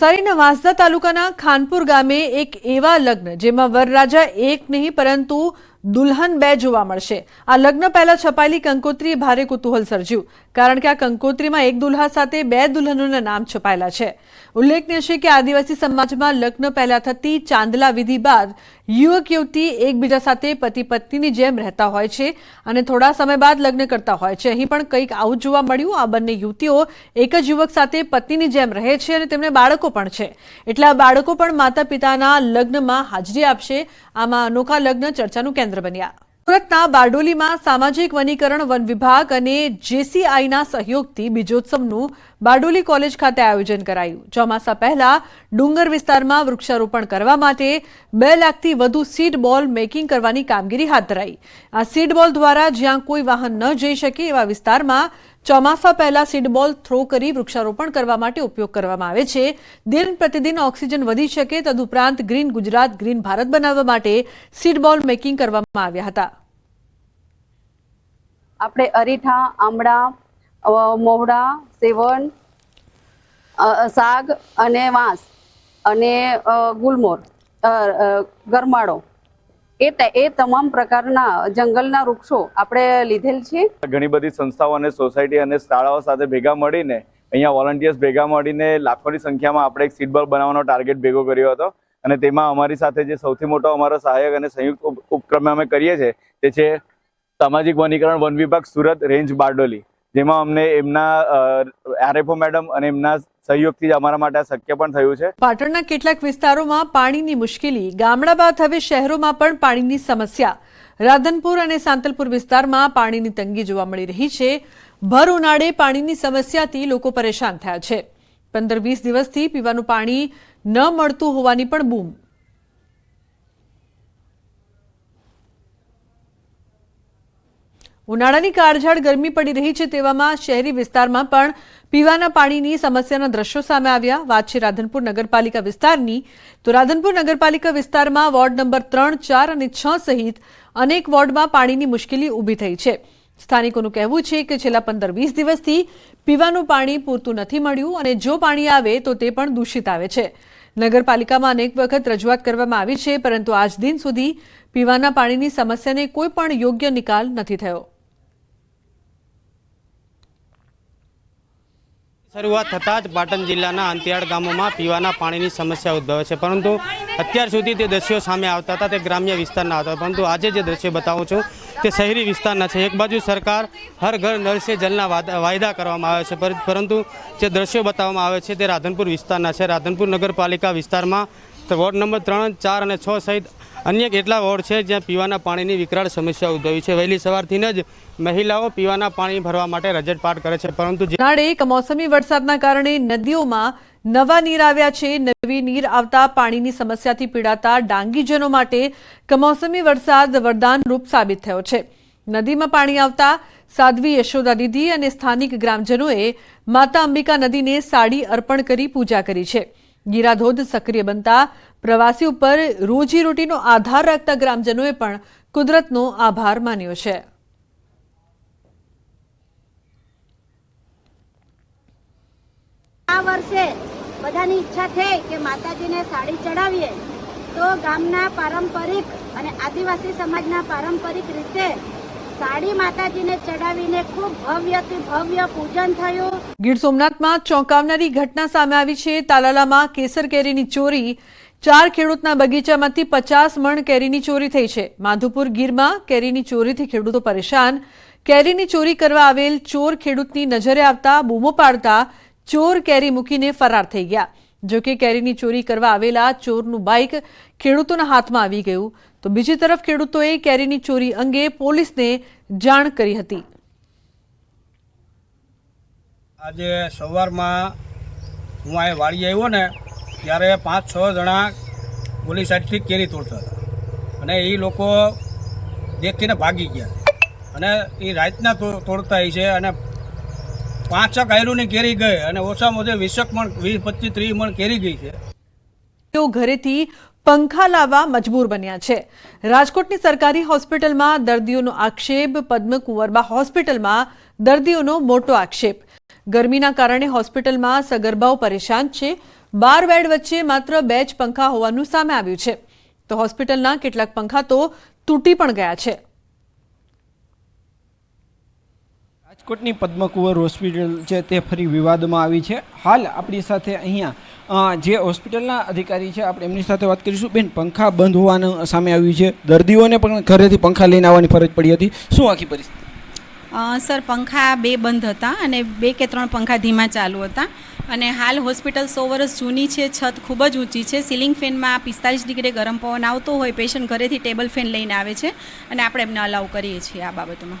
નવસારીના વાંસદા તાલુકાના ખાનપુર ગામે એક એવા લગ્ન જેમાં વરરાજા એક નહીં પરંતુ દુલ્હન બે જોવા મળશે. આ લગ્ન પહેલા છપાયેલી કંકોત્રીએ ભારે કુતૂહલ સર્જ્યું, કારણ કે આ કંકોત્રીમાં એક દુલ્હા સાથે બે દુલ્હનોના નામ છપાયેલા છે. ઉલ્લેખનીય છે કે આદિવાસી સમાજમાં લગ્ન પહેલા થતી ચાંદલા વિધિ બાદ યુવક યુવતી એકબીજા સાથે પતિ પત્નીની જેમ રહેતા હોય છે અને થોડા સમય બાદ લગ્ન કરતા હોય છે. અહીં પણ કંઈક આવું જોવા મળ્યું. આ બંને યુવતીઓ એક જ યુવક સાથે પત્નીની જેમ રહે છે અને તેમને બાળકો પણ છે. એટલે આ બાળકો પણ માતા પિતાના લગ્નમાં હાજરી આપશે. આમાં અનોખા લગ્ન ચર્ચાનું કેન્દ્ર બન્યા. સુરતના બારડોલીમાં સામાજિક વનીકરણ વન વિભાગ અને જેસીઆઈના સહયોગથી બીજોત્સવનું બારડોલી કોલેજ ખાતે આયોજન કરાયું. ચોમાસા પહેલા ડુંગર વિસ્તારમાં વૃક્ષારોપણ કરવા માટે બે લાખથી વધુ સીડ બોલ મેકિંગ કરવાની કામગીરી હાથ ધરાઈ. આ સીડ બોલ દ્વારા જ્યાં કોઈ વાહન ન જઈ શકે એવા વિસ્તારમાં ચોમાસા પહેલા સીડ બોલ થ્રો કરી વૃક્ષારોપણ કરવા માટે ઉપયોગ કરવામાં આવે છે. દિન પ્રતિદિન ઓક્સિજન વધી શકે તદુપરાંત ગ્રીન ગુજરાત, ગ્રીન ભારત બનાવવા માટે સીડ બોલ મેકિંગ કરવામાં આવ્યા હતા. આપણે અરીઠા, આમળા મોવડા સેવન શાક અને વાંસ અને ગુલમોર ગરમાળો. એ એ તમામ પ્રકારના જંગલના વૃક્ષો આપણે લીધેલ છે. ઘણી બધી સંસ્થાઓ અને સોસાયટી અને શાળાઓ સાથે ભેગા મળીને, અહીંયા વોલન્ટિયર્સ ભેગા મળીને લાખોની સંખ્યામાં આપણે એક સીટ બોલ બનાવવાનો ટાર્ગેટ ભેગો કર્યો હતો. અને તેમાં અમારી સાથે જે સૌથી મોટો અમારો સહાયક અને સંયુક્ત ઉપક્રમે અમે કરીએ છીએ, તે છે સામાજિક વનીકરણ વન વિભાગ સુરત રેન્જ બારડોલી. જેમાં અમને એમના આરએફઓ મેડમ અને એમના સહયોગથી જ અમારા માટે શક્ય પણ થયું છે. પાટણના કેટલાક વિસ્તારોમાં પાણીની મુશ્કેલી. ગામડા બાદ હવે શહેરોમાં પણ પાણીની સમસ્યા. રાધનપુર અને સાંતલપુર વિસ્તારમાં પાણીની તંગી જોવા મળી રહી છે. ભર ઉનાળે પાણીની સમસ્યાથી લોકો પરેશાન થયા છે. પંદર વીસ દિવસથી પીવાનું પાણી ન મળતું હોવાની પણ બૂમ. ઉનાળાની કાળઝાળ ગરમી પડી રહી છે તેવામાં શહેરી વિસ્તારમાં પણ પીવાના પાણીની સમસ્યાના દ્રશ્યો સામે આવ્યા. વાત છે રાધનપુર નગરપાલિકા વિસ્તારની. તો રાધનપુર નગરપાલિકા વિસ્તારમાં વોર્ડ નંબર ત્રણ, ચાર અને છ સહિત અનેક વોર્ડમાં પાણીની મુશ્કેલી ઊભી થઈ છે. સ્થાનિકોનું કહેવું છે કે છેલ્લા પંદર, વીસ દિવસથી પીવાનું પાણી પૂરતું નથી મળ્યું અને જો પાણી આવે તો તે પણ દૂષિત આવે છે. નગરપાલિકામાં અનેક વખત રજૂઆત કરવામાં આવી છે, પરંતુ આજ દિન સુધી પીવાના પાણીની સમસ્યાને કોઈ પણ યોગ્ય નિકાલ નથી થયો. શરૂઆત થતાં જ પાટણ જિલ્લાના અંતિયાળ ગામોમાં પીવાના પાણીની સમસ્યા ઉદ્ભવે છે. પરંતુ અત્યાર સુધી તે દ્રશ્યો સામે આવતા હતા, તે ગ્રામ્ય વિસ્તારના હતા. પરંતુ આજે જે દ્રશ્યો બતાવું છું, તે શહેરી વિસ્તારના છે. એક બાજુ સરકાર હર ઘર નળ સે જલના વાયદા કરવામાં આવે છે. પરંતુ જે દ્રશ્યો બતાવવામાં આવે છે તે રાધનપુર વિસ્તારના છે. રાધનપુર નગરપાલિકા વિસ્તારમાં વોર્ડ નંબર ત્રણ, ચાર અને છ સહિત અન્ય કેટલા વોર્ડ છે જ્યાં પીવાના પાણીની વિકરાળ સમસ્યા ઉદ્ભવી છે. વહેલી સવારથી જ મહિલાઓ પીવાના પાણી ભરવા માટે રજટપાટ કરે છે. પરંતુ ઉનાળે કમોસમી વરસાદના કારણે નદીઓમાં નવા નીર આવ્યા છે. નવી નીર આવતા પાણીની સમસ્યાથી પીડાતા ડાંગીજનો માટે કમોસમી વરસાદ વરદાન રૂપ સાબિત થયો છે. નદીમાં પાણી આવતા સાધ્વી યશોદા દીદી અને સ્થાનિક ગ્રામજનોએ માતા અંબિકા નદીને સાડી અર્પણ કરી પૂજા કરી છે. ગીરાધોધ સક્રિય બનતા પ્રવાસી ઉપર રોજીરોટીનો આધાર રાખતા ગ્રામજનોએ પણ કુદરતનો આભાર માન્યો છે. આ વર્ષે બધાની ઈચ્છા થઈ કે માતાજીને સાડી ચડાવીએ. તો ગામના પારંપરિક અને આદિવાસી સમાજના પારંપરિક રીતે સાડી માતાજીને ચડાવીને ખૂબ ભવ્યથી ભવ્ય પૂજન થયું. ગીર સોમનાથમાં ચોંકાવનારી ઘટના સામે આવી છે. તાલાલામાં કેસર કેરીની ચોરી ચાર ખેડૂતના બગીચામાંથી પચાસ મણ કેરીની ચોરી થઈ છે. માધુપુર ગીરમાં કેરીની ચોરીથી ખેડૂતો પરેશાન. કેરીની ચોરી કરવા આવેલ ચોર ખેડૂતની નજરે આવતા, બૂમો પાડતા ચોર કેરી મૂકીને ફરાર થઈ ગયા. જો કે કેરીની ચોરી કરવા આવેલા ચોરનું બાઇક ખેડૂતોના હાથમાં આવી ગયું. તો બીજી તરફ ખેડૂતોએ કેરીની ચોરી અંગે પોલીસને જાણ કરી હતી. આજે સવારમાં હું આ વાડી આવ્યો ને ત્યારે પાંચ છ જણા પોલીસ સાઈડથી કેરી તોડતા હતા. અને એ લોકો દેખીને ભાગી ગયા. અને એ રાતના તોડતા હોય છે અને પાંચ છ કાયરુની કેરી ગઈ અને ઓછામાં ઓછી વીસક મણ, વીસ, પચીસ, ત્રીસ મણ કેરી ગઈ છે. તેઓ ઘરેથી પંખા લાવવા મજબૂર બન્યા છે. રાજકોટની સરકારી હોસ્પિટલમાં દર્દીઓનો આક્ષેપ, પદ્મકુંવરબા હોસ્પિટલમાં દર્દીઓનો મોટો આક્ષેપ. ગરમીના કારણે હોસ્પિટલમાં સગર્ભાઓ પરેશાન છે. બાર બેડ વચ્ચે માત્ર બે જ પંખા હોવાનું સામે આવ્યું છે. તો હોસ્પિટલના કેટલાક પંખા તો તૂટી પણ ગયા છે. રાજકોટની પદ્મકુંવર હોસ્પિટલ છે તે ફરી વિવાદમાં આવી છે. હાલ આપણી સાથે અહીંયા જે હોસ્પિટલના અધિકારી છે, આપણે એમની સાથે વાત કરીશું. બેન, પંખા બંધ હોવાનું સામે આવ્યું છે. દર્દીઓને પણ ઘરેથી પંખા લઈને આવવાની ફરજ પડી હતી. શું આખી પરિસ્થિતિ? સર, પંખા બે બંધ હતા અને બે કે ત્રણ પંખા ધીમા ચાલુ હતા. અને હાલ હોસ્પિટલ સો વર્ષ જૂની છે, છત ખૂબ જ ઊંચી છે. સિલિંગ ફેનમાં પિસ્તાલીસ ડિગ્રી ગરમ પવન આવતો હોય, પેશન્ટ ઘરેથી ટેબલ ફેન લઈને આવે છે. અને આપણે એમને અલાઉ કરીએ છીએ આ બાબતમાં.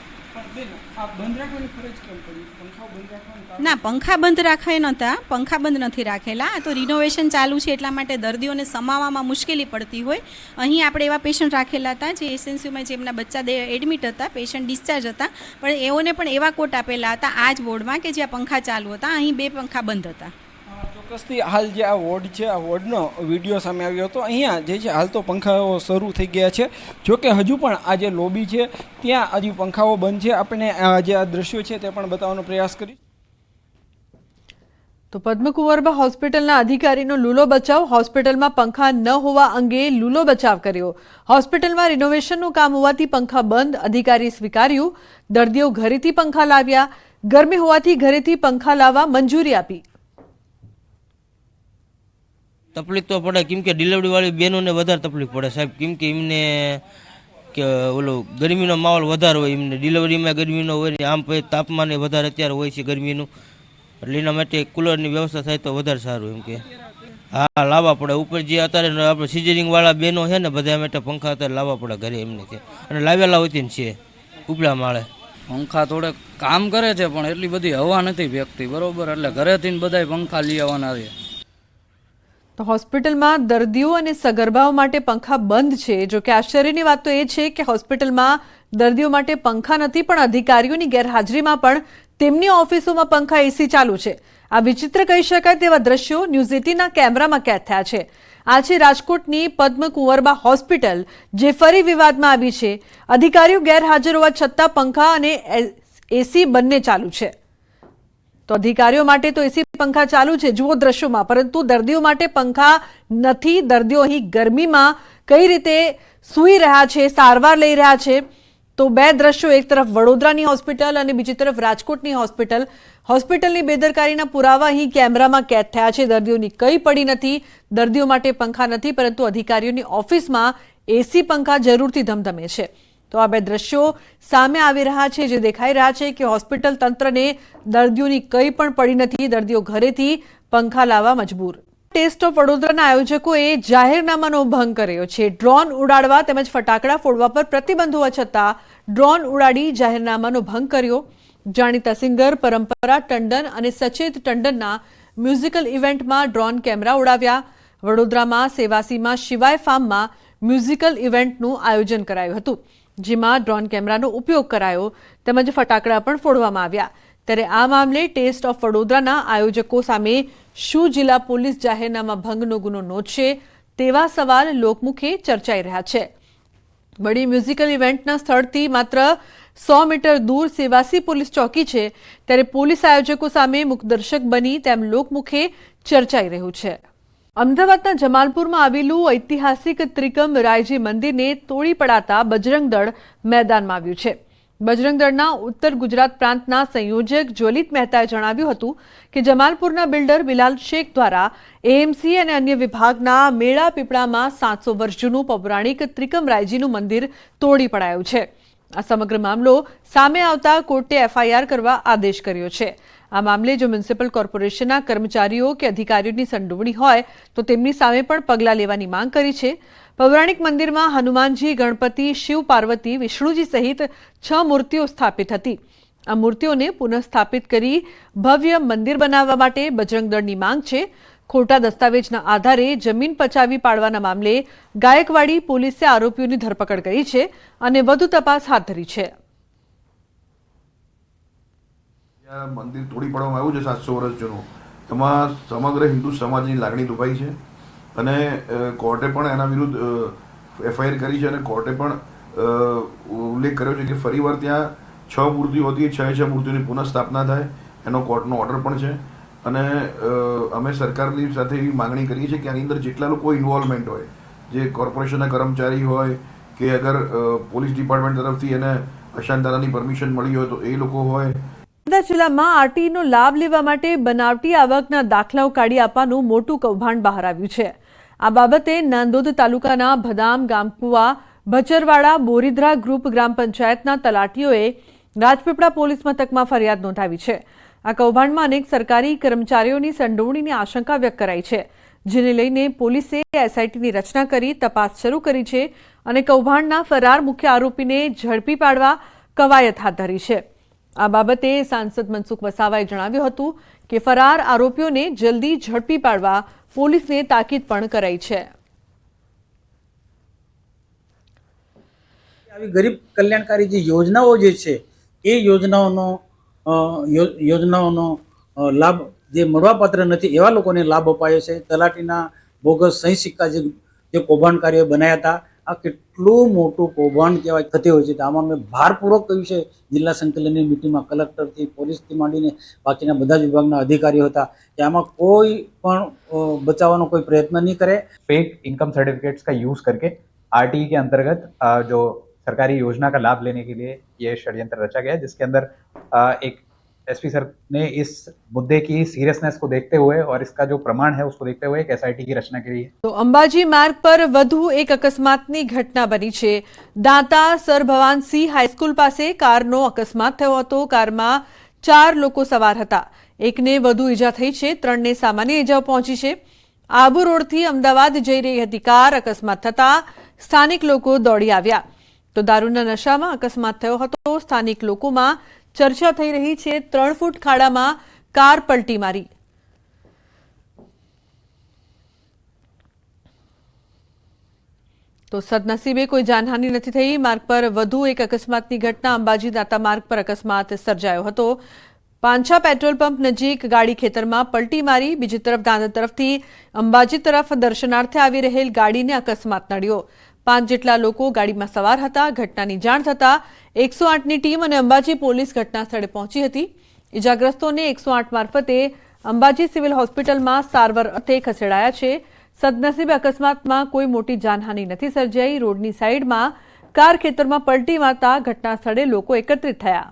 ના, પંખા બંધ રાખાય નહોતા પંખા બંધ નથી રાખેલા. તો રિનોવેશન ચાલુ છે એટલા માટે દર્દીઓને સમાવવામાં મુશ્કેલી પડતી હોય. અહીં આપણે એવા પેશન્ટ રાખેલા હતા જે એસએનસીયુમાં જેમના બચ્ચા એડમિટ હતા પેશન્ટ ડિસ્ચાર્જ હતા. પણ એઓને પણ એવા કોટ આપેલા હતા આ જ વોર્ડમાં કે જ્યાં પંખા ચાલુ હતા. અહીં બે પંખા બંધ હતા. ચોક્કસથી હાલ જે આ વોર્ડ છે, આ વોર્ડનો વીડિયો સામે આવ્યો હતો, અહીંયા જે છે, હાલ તો પંખાઓ શરૂ થઈ ગયા છે. જોકે હજુ પણ આ જે લોબી છે, ત્યાં હજુ પંખાઓ બંધ છે. આપણે જે આ દ્રશ્યો છે, તે પણ બતાવવાનો પ્રયાસ કરીશ. તો પદ્મકુંવરબા હોસ્પિટલના અધિકારીનો લૂલો બચાવ, હોસ્પિટલમાં પંખા ન હોવા અંગે લૂલો બચાવ કર્યો. હોસ્પિટલમાં રિનોવેશનનું કામ હોવાથી પંખા બંધ, અધિકારી સ્વીકાર્યું. દર્દીઓ ઘરેથી પંખા લાવ્યા. ગરમી હોવાથી ઘરેથી પંખા લાવવા મંજૂરી આપી. તકલીફ તો પડે. કેમ કે ડિલિવરી વાળી બહેનોને વધારે તકલીફ પડે સાહેબ. કેમ કે એમને કે ઓલો ગરમીનો માહોલ વધારે હોય એમને. ડિલિવરીમાં ગરમીનો હોય ને આમ પછી તાપમાન વધારે અત્યારે હોય છે ગરમીનું. એટલે એના માટે કુલરની વ્યવસ્થા થાય તો વધારે સારું એમ કે. હા, લાવવા પડે. ઉપર જે અત્યારે આપણે સિઝનિંગવાળા બહેનો છે ને બધા માટે પંખા અત્યારે લાવવા પડે ઘરે એમને છે અને લાવેલા હોય ને છે ઉપલા માળે. પંખા થોડે કામ કરે છે, પણ એટલી બધી હવા નથી ફેંકતી. બરોબર? એટલે ઘરેથી ને બધાય પંખા લઈ આવવાના છે. તો હોસ્પિટલમાં દર્દીઓ અને સગર્ભાઓ માટે પંખા બંધ છે. જો કે આશ્ચર્યની વાત તો એ છે કે હોસ્પિટલમાં દર્દીઓ માટે પંખા નથી, પણ અધિકારીઓની ગેરહાજરીમાં પણ તેમની ઓફિસોમાં પંખા એસી ચાલુ છે. આ વિચિત્ર કહી શકાય તેવા દ્રશ્યો ન્યૂઝ એટીના કેમેરામાં કેદ થયા છે. આ છે રાજકોટની પદ્મકુંવરબા હોસ્પિટલ, જે ફરી વિવાદમાં આવી છે. અધિકારીઓ ગેરહાજર હોવા છતાં પંખા અને એસી બંને ચાલુ છે. તો અધિકારીઓ માટે તો એસી પંખા ચાલુ છે. જુઓ દ્રશ્યોમાં. પરંતુ દર્દીઓ માટે પંખા નથી. દર્દીઓ અહીં ગરમીમાં કઈ રીતે સૂઈ રહ્યા છે, સારવાર લઈ રહ્યા છે? તો બે દ્રશ્યો. એક તરફ વડોદરાની હોસ્પિટલ અને બીજી તરફ રાજકોટની હોસ્પિટલ. હોસ્પિટલની બેદરકારીના પુરાવા અહીં કેમેરામાં કેદ થયા છે. દર્દીઓની કઈ પડી નથી. દર્દીઓ માટે પંખા નથી, પરંતુ અધિકારીઓની ઓફિસમાં એસી પંખા જરૂરથી ધમધમે છે. તો આ બે દ્રશ્યો સામે આવી રહ્યા છે જે દેખાઈ રહ્યા છે કે હોસ્પિટલ તંત્રને દર્દીઓની કંઈ પણ પડી નથી, દર્દીઓ ઘરેથી પંખા લાવવા મજબૂર. ટેસ્ટ ઓફ વડોદરાના આયોજકોએ જાહેરનામાનો ભંગ કર્યો છે. ડ્રોન ઉડાડવા તેમજ ફટાકડા ફોડવા પર પ્રતિબંધ હોવા છતાં ડ્રોન ઉડાડી જાહેરનામાનો ભંગ કર્યો. જાણીતા સિંગર, પરંપરા, ટંડન અને સચેત ટંડનના મ્યુઝિકલ ઇવેન્ટમાં ડ્રોન કેમેરા ઉડાવ્યા. વડોદરામાં સેવાસીમાં શિવાય ફાર્મમાં મ્યુઝિકલ ઇવેન્ટનું આયોજન કરાયું હતું. જેમાં ડ્રોન કેમેરાનો ઉપયોગ કરાયો તેમજ ફટાકડા પણ ફોડવામાં આવ્યા. ત્યારે આ મામલે ટેસ્ટ ઓફ વડોદરાના આયોજકો સામે શું જિલ્લા પોલીસ જાહેરનામા ભંગનો ગુનો નોંધશે તેવા સવાલ લોકમુખે ચર્ચાઈ રહ્યા છે. વળી મ્યુઝિકલ ઇવેન્ટના સ્થળથી માત્ર સો મીટર દૂર સેવાસી પોલીસ ચોકી છે, ત્યારે પોલીસ આયોજકો સામે મુખદર્શક બની તેમ લોકમુખે ચર્ચાઈ રહ્યું છે. અમદાવાદના જમાલપુરમાં આવેલું ઐતિહાસિક ત્રિકમ રાયજી મંદિરને તોડી પડાતા બજરંગ દળ મેદાનમાં આવ્યું છે. બજરંગ દળના ઉત્તર ગુજરાત પ્રાંતના સંયોજક જ્વલિત મહેતાએ જણાવ્યું હતું કે જમાલપુરના બિલ્ડર બિલાલ શેખ દ્વારા એએમસી અને અન્ય વિભાગના મેળા પીપળામાં સાતસો વર્ષ જૂનું પૌરાણિક ત્રિકમ રાયજીનું મંદિર તોડી પડાયું છે. આ સમગ્ર મામલો સામે આવતા કોર્ટે એફઆઈઆર કરવા આદેશ કર્યો છે. આ મામલે જો મ્યુનિસિપલ કોર્પોરેશનના કર્મચારીઓ કે અધિકારીઓની સંડોવણી હોય, તો તેમની સામે પણ પગલાં લેવાની માંગ કરી છે. પૌરાણિક મંદિરમાં હનુમાનજી, ગણપતિ, શિવ, પાર્વતી, વિષ્ણુજી સહિત છ મૂર્તિઓ સ્થાપિત હતી. આ મૂર્તિઓને પુનઃસ્થાપિત કરી ભવ્ય મંદિર બનાવવા માટે બજરંગ દળની માંગ છે. ખોટા દસ્તાવેજના આધારે જમીન પચાવી પાડવાના મામલે ગાયકવાડી પોલીસે આરોપીઓની ધરપકડ કરી છે અને વધુ તપાસ હાથ ધરી છે. મંદિર તોડી પાડવામાં આવ્યું છે સાતસો વર્ષ જૂનું એમાં સમગ્ર હિન્દુ સમાજની લાગણી દુભાઈ છે અને કોર્ટે પણ એના વિરુદ્ધ એફઆઈઆર કરી છે અને કોર્ટે પણ ઉલ્લેખ કર્યો છે કે ફરીવાર ત્યાં છ મૂર્તિઓ હતી, છ છ મૂર્તિઓની પુનઃસ્થાપના થાય એનો કોર્ટનો ઓર્ડર પણ છે. અને અમે સરકારની સાથે એવી માંગણી કરીએ છીએ કે આની અંદર જેટલા લોકો ઇન્વોલ્વમેન્ટ હોય, જે કોર્પોરેશનના કર્મચારી હોય કે અગર પોલીસ ડિપાર્ટમેન્ટ તરફથી એને અશાંતદાનાની પરમિશન મળી હોય તો એ લોકો હોય. નર્મદા જિલ્લામાં આરટીનો લાભ લેવા માટે બનાવટી આવકના દાખલાઓ કાઢી આપવાનું મોટું કૌભાંડ બહાર આવ્યું છે. આ બાબતે નાંદોદ તાલુકાના ભદામ, ગામકુવા ભચરવાડા બોરીધરા ગ્રુપ ગ્રામ પંચાયતના તલાટીઓએ રાજપીપળા પોલીસ મથકમાં ફરિયાદ નોંધાવી છે. આ કૌભાંડમાં અનેક સરકારી કર્મચારીઓની સંડોવણીની આશંકા વ્યક્ત કરાઈ છે, જેને લઈને પોલીસે એસઆઈટીની રચના કરી તપાસ શરૂ કરી છે અને કૌભાંડના ફરાર મુખ્ય આરોપીને ઝડપી પાડવા કવાયત હાથ ધરી છે. આ બાબતે સાંસદ મનસુખ વસાવાએ જણાવ્યું હતું કે ફરાર આરોપીઓને જલ્દી ઝડપી પાડવા પોલીસને તાકીદ પણ કરાઈ છે. આવી ગરીબ કલ્યાણકારી જે યોજનાઓ જે છે, એ યોજનાઓનો યોજનાઓનો અ, લાભ જે મળવાપાત્ર નથી એવા લોકોને લાભ અપાયો છે તલાટીના બોગસ સહી સિક્કા જે જે કૌભાંડકારીઓ બનાવ્યા હતા આ કેટલું મોટું કૌભાંડ કહેવાય થતી હોય છે તો આમાં મેં ભારપૂર્વક કહ્યું છે જિલ્લા સંકલનની મિટિંગમાં કલેક્ટરથી પોલીસથી માંડીને બાકીના બધા જ વિભાગના અધિકારીઓ હતા કે આમાં કોઈ પણ અ, બચાવવાનો કોઈ પ્રયત્ન નહીં કરે फेक इनकम सर्टिफिकेट्स का यूज करके आरटीई के अंतर्गत अ, जो सरकारी योजना का लाभ लेने के लिए ये षड्यंत्र रचा गया है जिसके अंदर अ, एक एसपी सर ने इस मुद्दे की सीरियसनेस को देखते हुए और इसका जो प्रमाण है उसको देखते हुए एक एसआईटी की रचना की है તો અંબાજી માર્ગ પર વધુ એક અકસ્માતની ઘટના બની છે દાંતા સર ભવાન સિંહ હાઈસ્કૂલ પાસે કારનો અકસ્માત થયો હતો કારમાં ચાર લોકો સવાર હતા એકને વધુ ઈજા થઈ છે ત્રણને સામાન્ય ઈજાઓ પહોંચી છે આબુ રોડથી અમદાવાદ જઈ રહી હતી કાર અકસ્માત થતા સ્થાનિક લોકો દોડી આવ્યા તો દારૂના નશામાં અકસ્માત થયો હતો. સ્થાનિક લોકોમાં ચર્ચા થઈ રહી છે. ત્રણ ફૂટ ખાડામાં કાર પલટી મારી. તો સદનસીબે કોઈ જાનહાનિ નથી થઈ. માર્ગ પર વધુ એક અકસ્માતની ઘટના અંબાજી દાતા માર્ગ પર અકસ્માત સર્જાયો હતો. પાંછા પેટ્રોલ પંપ નજીક ગાડી ખેતરમાં પલટી મારી. બીજી તરફ દાદર તરફથી અંબાજી તરફ દર્શનાર્થે આવી રહેલ ગાડીને અકસ્માત નડ્યો. પાંચ જેટલા લોકો ગાડીમાં સવાર હતા, ઘટનાની જાણ થતાં એકસો આઠની ટીમ અને અંબાજી પોલીસ ઘટના સ્થળે પહોંચી હતી. ઇજાગ્રસ્તોને એકસો આઠ મારફતે અંબાજી સિવિલ હોસ્પિટલમાં સારવાર અર્થે ખસેડાયા છે. સદનસીબે અકસ્માતમાં કોઈ મોટી જાનહાનિ નથી સર્જાઈ. રોડની સાઈડમાં કાર ખેતરમાં પલટી મારતા ઘટના સ્થળે લોકો એકત્રિત થયા.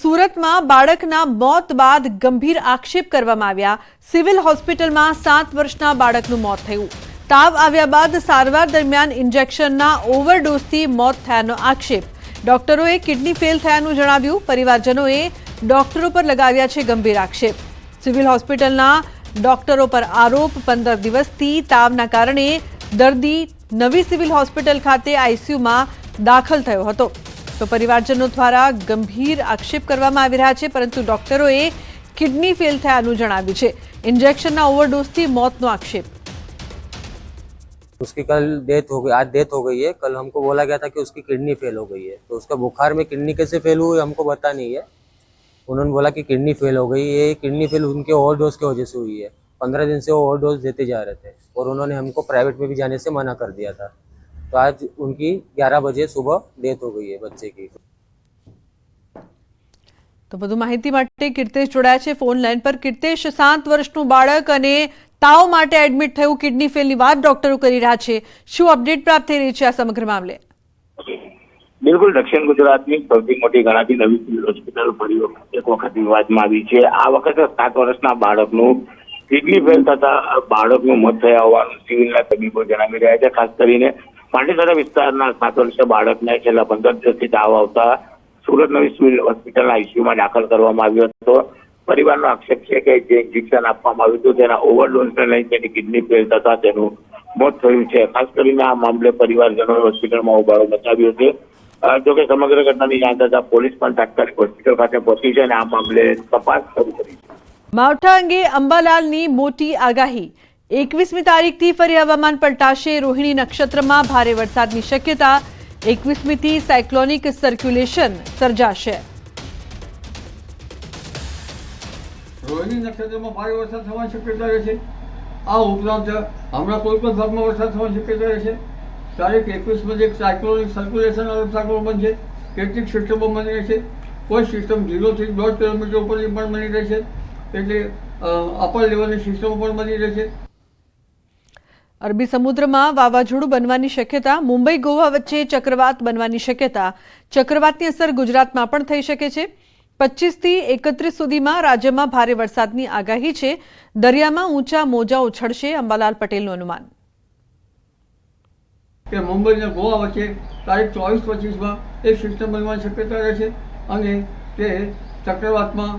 સુરતમાં બાળકના મોત બાદ ગંભીર આક્ષેપ કરવામાં આવ્યા. સિવિલ હોસ્પિટલમાં સાત વર્ષના બાળકનું મોત થયું. તાવ આવ્યા બાદ સારવાર દરમિયાન ઇન્જેક્શનના ઓવરડોઝથી મોત થયાનો આક્ષેપ. ડોક્ટરોએ કિડની ફેલ થયાનું જણાવ્યું. પરિવારજનોએ ડોક્ટરો પર લગાવ્યા છે ગંભીર આક્ષેપ. સિવિલ હોસ્પિટલના ડોક્ટરો પર આરોપ, પંદર દિવસથી તાવના કારણે દર્દી નવી સિવિલ હોસ્પિટલ ખાતે આઈસીયુમાં દાખલ થયો હતો. તો પરિવારજનો દ્વારા ગંભીર આક્ષેપ કરવામાં આવી રહ્યા છે, પરંતુ ડોક્ટરોએ કિડની ફેલ થયાનું જણાવ્યું છે. ઇન્જેક્શનના ઓવરડોઝથી મોતનો આક્ષેપ. उसकी कल डेथ हो गई आज डेथ हो गई है कल हमको बोला गया था कि उसकी किडनी फेल हो गई है तो उसका बुखार में किडनी कैसे फेल हुई हमको पता नहीं है उन्होंने बोला कि किडनी फेल हो गई ये किडनी फेल उनके ओवरडोज की वजह से हुई है पंद्रह दिन से वो ओवरडोज देते जा रहे थे और उन्होंने हमको प्राइवेट में भी जाने से मना कर दिया था तो आज उनकी ग्यारह बजे सुबह डेथ हो गई है बच्चे की તો વધુ માહિતી માટે કીર્તેશ જોડાયા છે ફોન લાઈન પર કીર્તેશ સાત વર્ષનું બાળક અને તાવ માટે એડમિટ થયું કિડની ફેલની વાત ડોક્ટરો કરી રહ્યા છે. શું અપડેટ પ્રાપ્ત થઈ રહી છે આ સમગ્ર મામલે? બિલકુલ, દક્ષિણ ગુજરાતની સૌથી મોટી ગણાતી નવી સિવિલ હોસ્પિટલ ફરી એક વખત વિવાદમાં આવી છે. આ વખતે સાત વર્ષના બાળકનું કિડની ફેલ થતા બાળકનું મોત થયા હોવાનું સિવિલના તબીબો જણાવી રહ્યા છે. ખાસ કરીને પાંડેસરા વિસ્તારના સાત વર્ષે બાળકને છેલ્લા પંદર દિવસથી તાવ આવતા સુરત નવી સિવિલ હોસ્પિટલના આઈસીયુમાં દાખલ કરવામાં આવ્યો હતો. પરિવારનો આક્ષેપ છે કે જે ઇન્જેક્શન આપવામાં આવ્યું હતું, તેના ઓવરડોઝને લઈ તેની કિડની ફેલ થતા તેનું મોત થયું છે. ખાસ કરીને આ મામલે પરિવારજનોએ હોસ્પિટલમાં ઉભારો બતાવ્યો છે. જોકે સમગ્ર ઘટનાની જાણ થતા પોલીસ પણ તાત્કાલિક હોસ્પિટલ ખાતે પહોંચી છે અને આ મામલે તપાસ શરૂ કરી છે. માવઠા અંગે અંબાલાલની મોટી આગાહી. એકવીસમી તારીખથી ફરી હવામાન પલટાશે. રોહિણી નક્ષત્રમાં ભારે વરસાદની શક્યતા. એકવીસમીથી સાયક્લોનિક સર્ક્યુલેશન સર્જાશે. રોહિણી નક્ષત્રમાં ભારે વરસાદ થવાની શક્યતા રહેશે આ ઉપરાંત હમણાં કોઈ પણ ભાગમાં વરસાદ થવાની શક્યતા રહેશે તારીખ એકવીસમાં એક સાયક્લોનિક સર્ક્યુલેશન સાયક્લોન બનશે. કેટલીક સિસ્ટમો બની રહેશે કોઈ સિસ્ટમ ઝીરોથી દોઢ કિલોમીટર ઉપરની પણ બની રહેશે એટલે અપર લેવલની સિસ્ટમો પણ બની રહેશે અરબી સમુદ્રમાં વાવાઝોડું બનવાની શક્યતા, મુંબઈ ગોવા વચ્ચે ચક્રવાત બનવાની શક્યતા. ચક્રવાતની અસર ગુજરાતમાં પણ થઈ શકે છે. પચીસથી એકત્રીસ સુધીમાં રાજ્યમાં ભારે વરસાદની આગાહી છે. દરિયામાં ઊંચા મોજા ઉછળશે અંબાલાલ પટેલનું અનુમાન. કે મુંબઈ અને ગોવા વચ્ચે તારીખ ચોવીસ પચીસમાં એક સિસ્ટમ બનવાની શક્યતા રહે છે અને તે ચક્રવાતમાં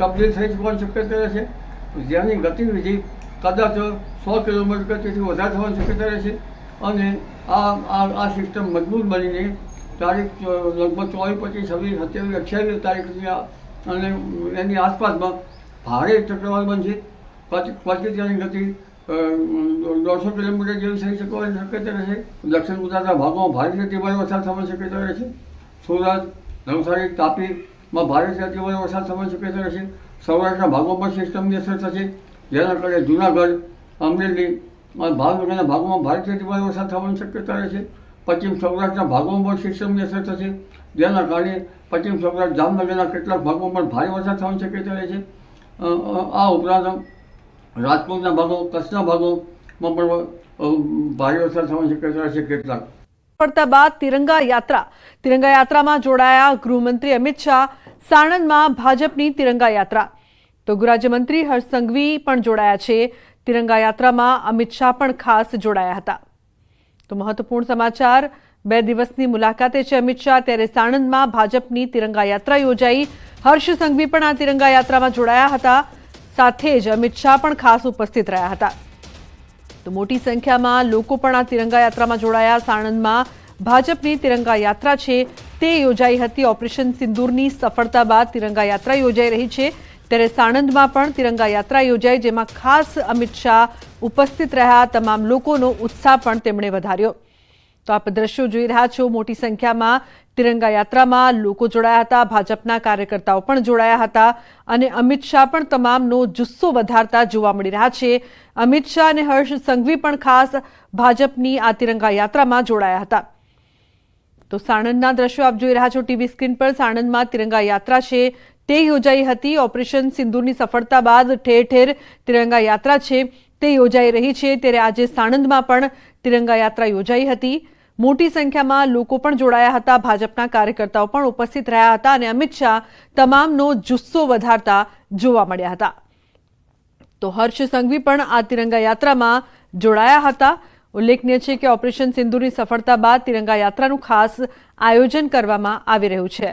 તબદીલ થઈ જવાની શક્યતા રહે છે. જેની ગતિવિધિ કદાચ સો કિલોમીટર કરતીથી વધારે થવાની શક્યતા રહે છે. અને આ આ સિસ્ટમ મજબૂત બનીને તારીખ લગભગ ચોવીસ, પચીસ, છવ્વીસ, સત્યાવીસ, અઠ્યાવીસ તારીખ અને એની આસપાસમાં ભારે ચક્રવાત બનશે. પછી તેની ગતિ દોઢસો કિલોમીટર જેવી થઈ શકવાની શક્યતા રહેશે. દક્ષિણ ગુજરાતના ભાગોમાં ભારે અતિભારે વરસાદ થવાની શક્યતા રહેશે. સુરત, નવસારી તાપીમાં ભારે અતિભારે વરસાદ થવાની શક્યતા રહેશે. સૌરાષ્ટ્રના ભાગોમાં પણ સિસ્ટમની અસર થશે. જેના કારણે જુનાગઢ, અમરેલી ભાવનગરના ભાગોમાં ભારે અતિભારે વરસાદ થવાની શક્યતા રહેશે. પશ્ચિમ સૌરાષ્ટ્રના ભાગોમાં સિસ્ટમની અસર થશે. જેના કારણે પશ્ચિમ સૌરાષ્ટ્ર જામનગરના કેટલાક ભાગોમાં પણ ભારે વરસાદ થવાની શક્યતા રહે છે. આ ઉપરાંત રાજકોટના ભાગો, કચ્છના ભાગોમાં પણ ભારે વરસાદ થવાની શક્યતા રહેશે કેટલાક. પડતા બાદ તિરંગા યાત્રા. તિરંગા યાત્રામાં જોડાયા ગૃહમંત્રી અમિત શાહ. સાણંદમાં ભાજપની તિરંગા યાત્રા. તો ગૃહરાજ્યમંત્રી હર્ષ સંઘવી પણ જોડાયા છે. તિરંગા યાત્રામાં અમિત શાહ પણ ખાસ જોડાયા હતા. તો મહત્વપૂર્ણ સમાચાર, બે દિવસની મુલાકાતે છે અમિત શાહ, ત્યારે સાણંદમાં ભાજપની તિરંગા યાત્રા યોજાઈ. હર્ષ સંઘવી પણ આ તિરંગા યાત્રામાં જોડાયા હતા. સાથે જ અમિત શાહ પણ ખાસ ઉપસ્થિત રહ્યા હતા. તો મોટી સંખ્યામાં લોકો પણ આ તિરંગા યાત્રામાં જોડાયા. સાણંદમાં ભાજપની તિરંગા યાત્રા છે. તે યોજાઈ હતી. ઓપરેશન સિંદૂરની સફળતા બાદ તિરંગા યાત્રા યોજાઈ રહી છે. ત્યારે સાણંદમાં પણ તિરંગા યાત્રા યોજાઈ, જેમાં ખાસ અમિત શાહ ઉપસ્થિત રહ્યા તમામ લોકોનો ઉત્સાહ પણ તેમણે વધાર્યો. તો આપ દ્રશ્યો જોઈ રહ્યા છો, મોટી સંખ્યામાં તિરંગા યાત્રામાં લોકો જોડાયા હતા, ભાજપના કાર્યકર્તાઓ પણ જોડાયા હતા અને અમિત શાહ પણ તમામનો જુસ્સો વધારતા જોવા મળી રહ્યા છે. અમિત શાહ અને હર્ષ સંઘવી પણ ખાસ ભાજપની આ તિરંગા યાત્રામાં જોડાયા હતા. તો સાણંદના દ્રશ્યો આપ જોઈ રહ્યા છો, ટીવી સ્ક્રીન પર સાણંદમાં તિરંગા યાત્રા છે. તે યોજાઈ હતી, ઓપરેશન સિંદૂરની સફળતા બાદ ઠેર ઠેર તિરંગા યાત્રા છે. તે યોજાઈ રહી છે. ત્યારે આજે સાણંદમાં પણ તિરંગા યાત્રા યોજાઈ હતી. મોટી સંખ્યામાં લોકો પણ જોડાયા હતા. ભાજપના કાર્યકર્તાઓ પણ ઉપસ્થિત રહ્યા હતા અને અમિત શાહ તમામનો જુસ્સો વધારતા જોવા મળ્યા હતા. તો હર્ષ સંઘવી પણ આ તિરંગા યાત્રામાં જોડાયા હતા. ઉલ્લેખનીય છે કે ઓપરેશન સિંધુની સફળતા બાદ તિરંગા યાત્રાનું ખાસ આયોજન કરવામાં આવી રહ્યું છે.